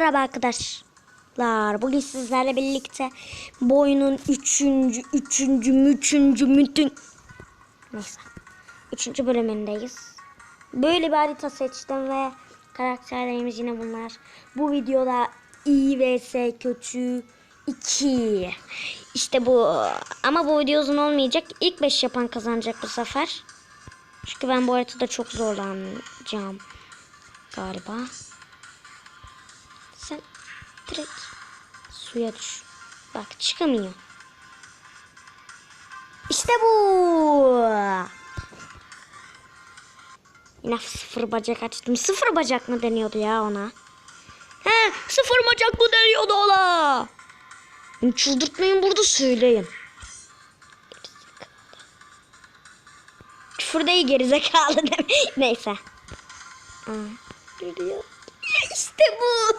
Merhaba arkadaşlar. Bugün sizlerle birlikte bu oyunun üçüncü, üçüncü, üçüncü, mütün... Neyse. Üçüncü bölümündeyiz. Böyle bir harita seçtim ve karakterlerimiz yine bunlar. Bu videoda iyi vs kötü 2. İşte bu. Ama bu video uzun olmayacak. İlk 5 yapan kazanacak bu sefer. Çünkü ben bu haritada çok zorlanacağım. Galiba. Direkt suya düş. Bak çıkamıyor. İşte bu. Yine sıfır bacak açtım. Sıfır bacak mı deniyordu ya ona? He sıfır bacak mı deniyordu ona? Çıldırtmayın burada söyleyin. Küfür değil gerizekalı. Neyse. Aa. İşte bu.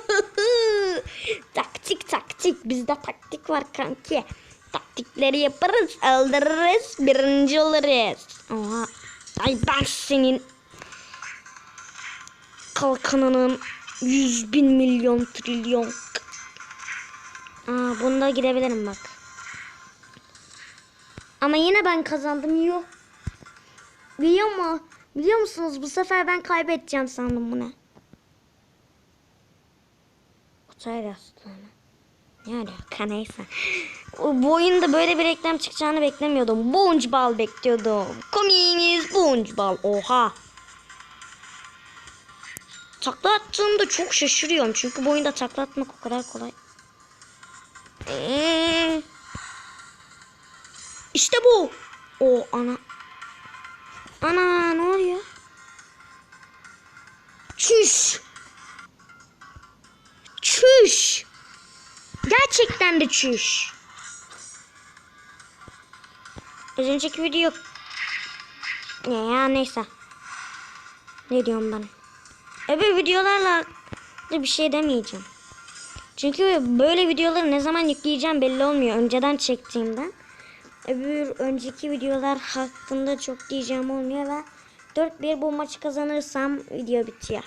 taktik taktik. Bizde taktik var kanki. Taktikleri yaparız. Öldürürüz. Birinci oluruz. Oha. Ay ben senin kalkanının yüz bin milyon trilyon. Aa, bunda gidebilirim bak. Ama yine ben kazandım. Yok. Biliyor mu? Biliyor musunuz bu sefer ben kaybedeceğim sandım bunu. Kutay Aslanı. Ne alaka neyse. Bu oyunda böyle bir reklam çıkacağını beklemiyordum. Bunch bal bekliyordum. Kominiz bunch bal. Oha. Takla attığımda çok şaşırıyorum. Çünkü bu oyunda takla atmak o kadar kolay. Ee, işte bu. O ana. Ana Gerçekten de çüş. Az önceki video ne ya neyse. Ne diyorum ben? Öbür videolarla bir şey demeyeceğim. Çünkü böyle videoları ne zaman yükleyeceğim belli olmuyor. Önceden çektiğimden. Öbür önceki videolar hakkında çok diyeceğim olmuyor ve 4-1 bu maçı kazanırsam video bitiyor.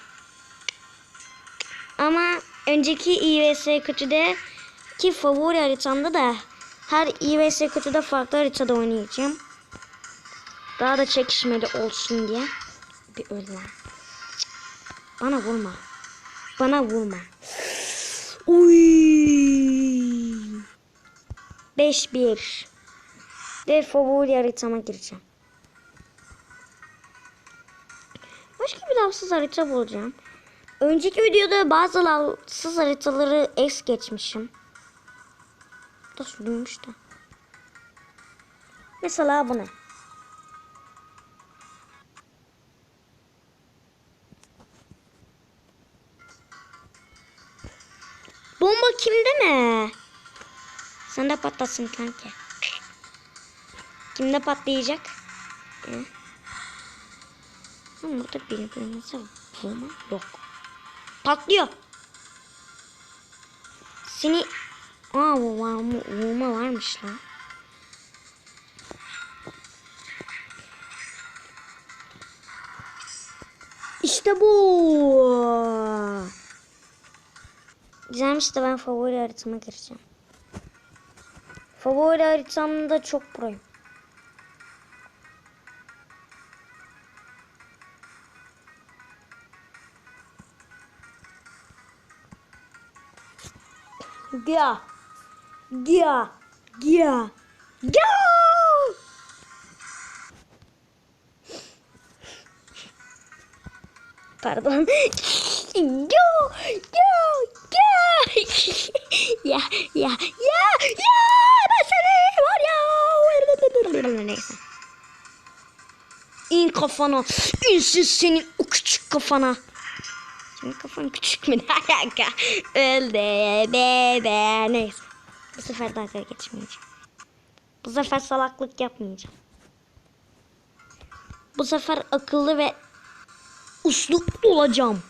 Ama önceki IVS kötüde ki favori haritamda da her IVS kötüde farklı haritada oynayacağım. Daha da çekişmeli olsun diye. Bir öl lan. Bana vurma. Bana vurma. Uy. 5-1. Ve favori haritama gireceğim. Başka bir lavsız harita bulacağım. Önceki videoda bazı lavsız haritaları es geçmişim. Da sürülmüş de. Mesela bu ne? Bomba kimde ne? Sen de patlasın kanki. Kimde patlayacak? Ee? Ama burada birbirimize vurma yok. Patlıyor. Seni... Aa vurma, vurma varmış lan. İşte bu. Güzelmiş de ben favori haritama gireceğim. Favori haritamda çok proyum. Gya. Gya. Gya. Gya. Pardon. Yo, yo, yo. ya, ya, ya, ya. Ben var ya. Neyse. İn kafana. İnsin senin o küçük kafana. Senin kafan küçük mü? Ne alaka? Öldü bebe. Neyse. Bu sefer dalga geçmeyeceğim. Bu sefer salaklık yapmayacağım. Bu sefer akıllı ve usluplu olacağım.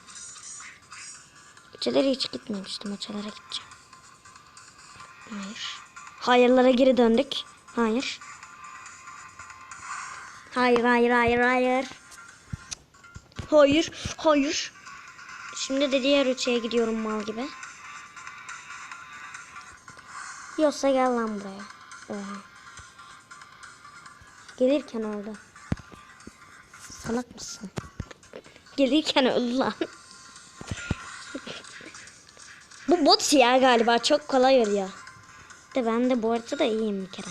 Öcelere hiç gitmemiştim. Öcelere gideceğim. Hayır. Hayırlara geri döndük. Hayır. Hayır, hayır, hayır, hayır. Hayır, hayır. Şimdi de diğer öteye gidiyorum mal gibi. Yoksa gel lan buraya. Oha. Gelirken öldü. Salak mısın? Gelirken öldü lan. Bu bot ya galiba çok kolay oluyor. De ben de bu arada da iyiyim bir kere.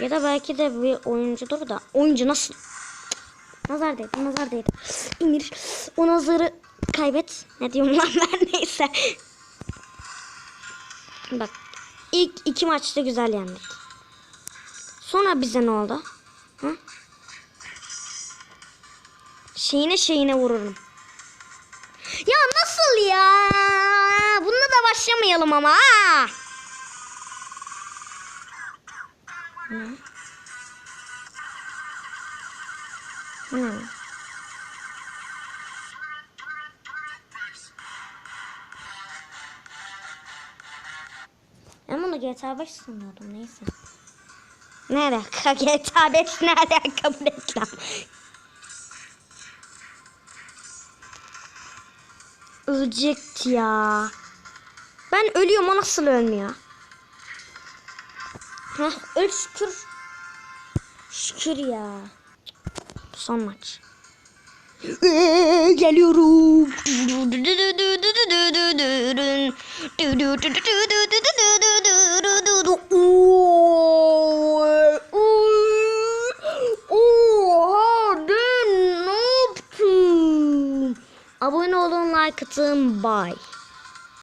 Ya da belki de bir oyuncudur da oyuncu nasıl? Nazar değdi, nazar değdi. İndir. O nazarı kaybet. Ne diyorum lan ben neyse. Bak ilk iki maçta güzel yendik. Sonra bize ne oldu? Hı? Şeyine şeyine vururum. Ya nasıl ya? Bununla da başlamayalım ama. ha! Bunu GTA 5 sanıyordum neyse. Ne alaka GTA 5 ne alaka bu reklam? Ölecekti ya. Ben ölüyorum o nasıl ölmüyor? Heh öl şükür. Şükür ya. Son maç. Geliyorum. Ben ne